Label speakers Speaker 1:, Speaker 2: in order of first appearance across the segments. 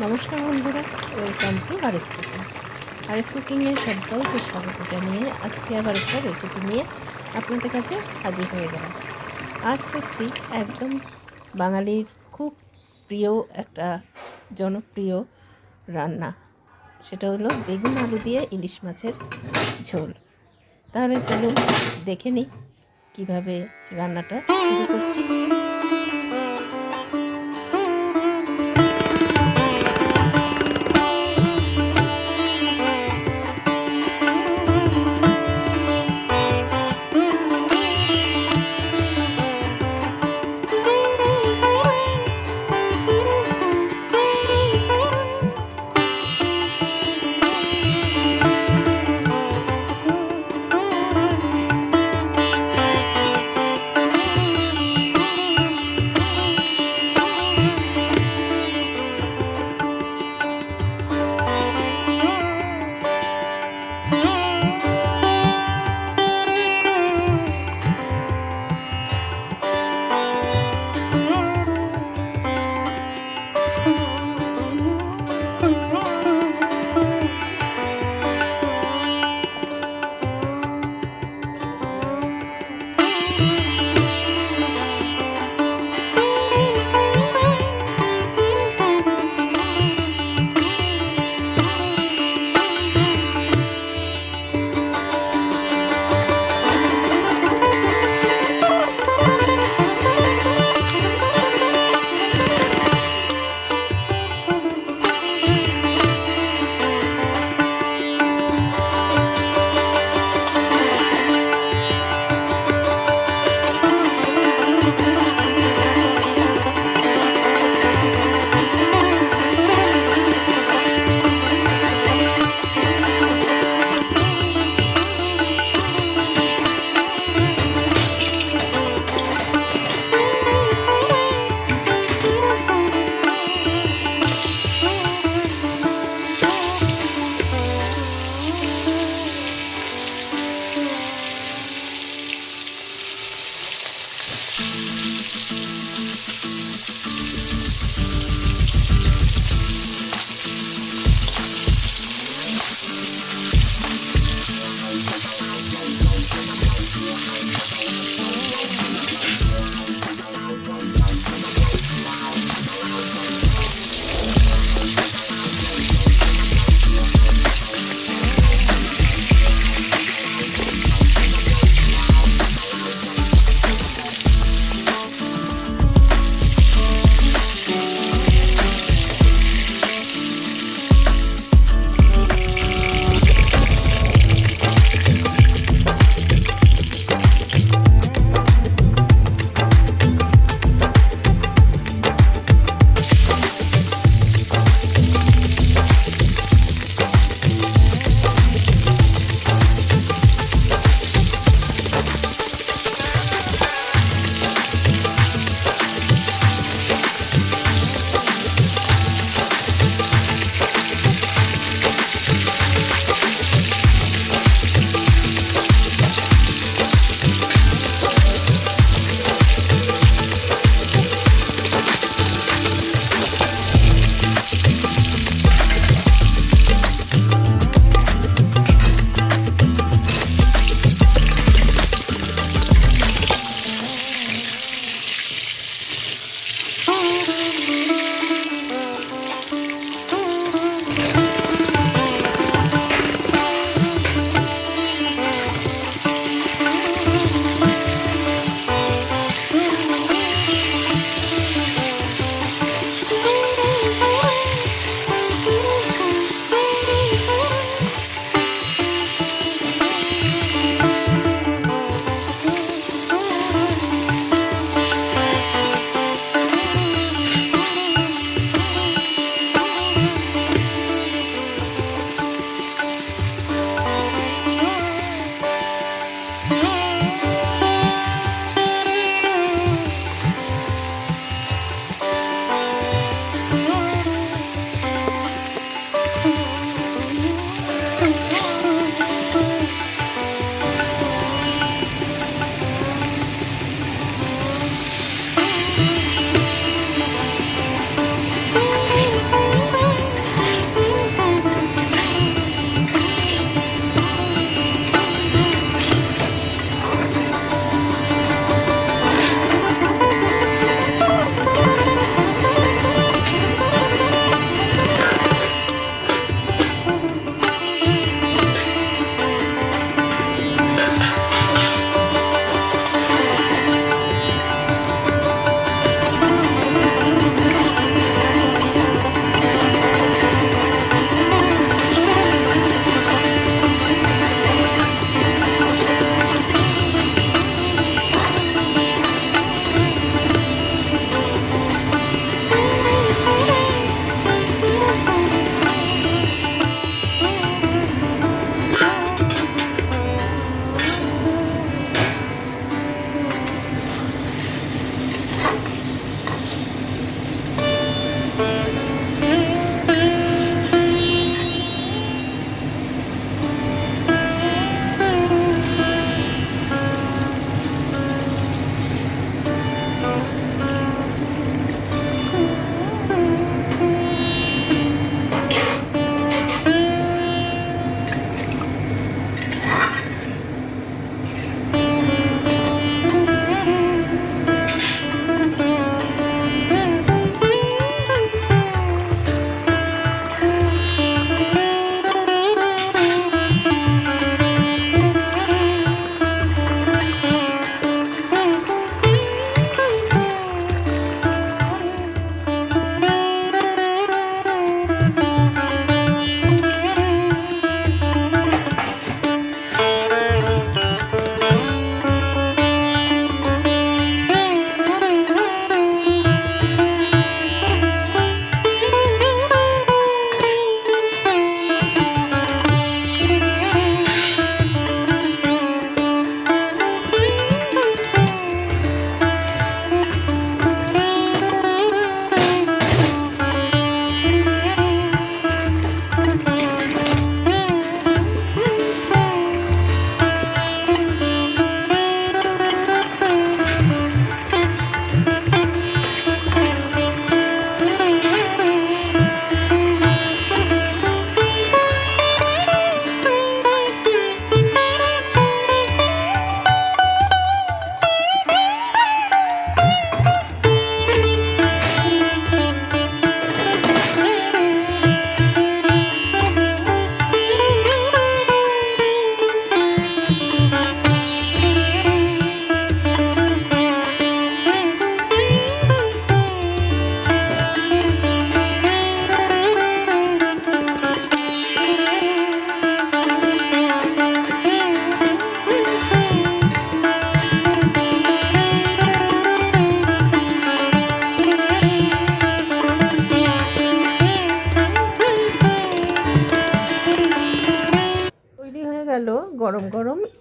Speaker 1: নমস্কার বন্ধুরা welcome to হারেস কুকিং হারেস কুকিংয়ে সবাইকে স্বাগত জানিয়ে আজকে আবার একটা রেসিপি নিয়ে আপনাদের কাছে হাজির হয়ে গেলাম। আজ করছি একদম বাঙালির খুব প্রিয় একটা জনপ্রিয় রান্না। সেটা হলো বেগুন আলু দিয়ে ইলিশ মাছের ঝোল। তাহলে চলুন দেখে নিই কীভাবে রান্নাটা শুরু করছি।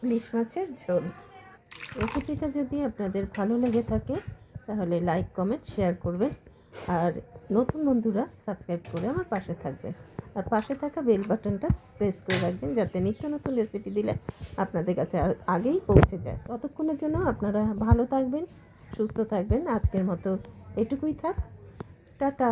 Speaker 1: ইলিশ মাছের ঝোল। রেসিপিটা যদি আপনাদের ভালো লেগে থাকে, তাহলে লাইক, কমেন্ট, শেয়ার করবেন। আর নতুন বন্ধুরা, সাবস্ক্রাইব করে আমার পাশে থাকবেন আর পাশে থাকা বেল বাটনটা প্রেস করে রাখবেন, যাতে নিত্য নতুন রেসিপি দিলে আপনাদের কাছে আগেই পৌঁছে যায়। ততক্ষণের জন্য আপনারা ভালো থাকবেন, সুস্থ থাকবেন। আজকের মতো এটুকুই থাক। টাটা!